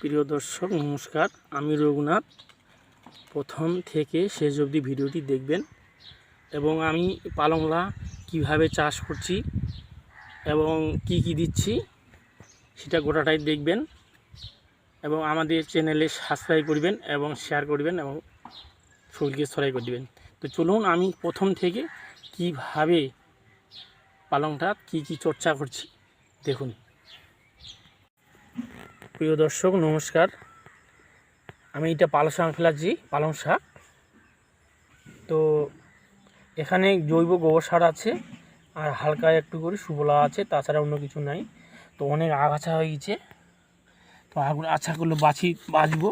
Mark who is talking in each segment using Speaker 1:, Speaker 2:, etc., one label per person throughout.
Speaker 1: প্রিয় দর্শক, নমস্কার। আমি রঘুনাথ। প্রথম থেকে শেষ অবধি ভিডিওটি দেখবেন এবং আমি পালংলা কীভাবে চাষ করছি এবং কি কি দিচ্ছি সেটা গোটাটাই দেখবেন এবং আমাদের চ্যানেলে সাবস্ক্রাইব করবেন এবং শেয়ার করবেন এবং শরীরকে ছড়াই করে দেবেন। তো চলুন আমি প্রথম থেকে কীভাবে পালংটা, কি কি চর্চা করছি, দেখুন। প্রিয় দর্শক, নমস্কার। আমি এটা পালং শাক ফেলাচ্ছি পালং শাক। তো এখানে জৈব গোবর সার আছে, আর হালকা একটু করে সুবলা আছে, তাছাড়া অন্য কিছু নাই। তো অনেক আগাছা হয়ে গেছে। তো আগুন আছাগুলো বাছি বাছবো।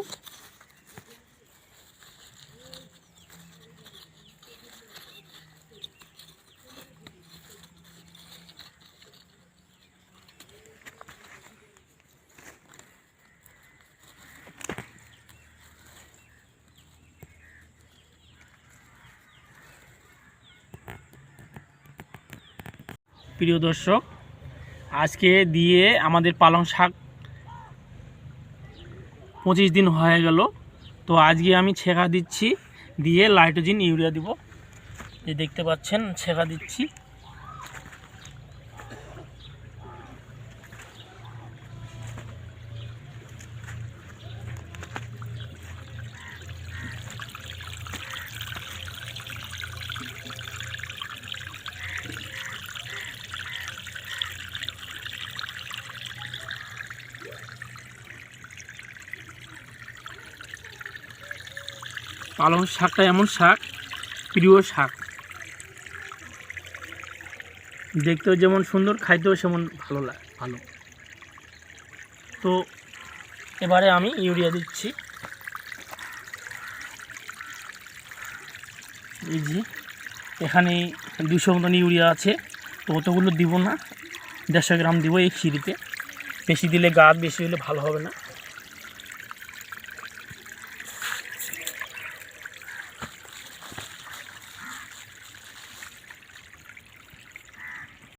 Speaker 1: প্রিয় দর্শক, আজকে দিয়ে আমাদের পালং শাক পঁচিশ দিন হয়ে গেল। তো আজকে আমি ছেঁকা দিচ্ছি, দিয়ে লাইটোজিন ইউরিয়া দিব। এই দেখতে পাচ্ছেন, ছেঁকা দিচ্ছি। পালং শাকটা এমন শাক, প্রিয় শাক। দেখতেও যেমন সুন্দর, খাইতেও সেমন ভালো লাগে ভালো। তো, এবারে আমি ইউরিয়া দিচ্ছি। এই যে, এখানে দুশো মতন ইউরিয়া আছে। তো অতগুলো দিব না, দেড়শো গ্রাম দিব এই সিঁড়িতে বেশি দিলে গাছ, বেশি হলে ভালো হবে না।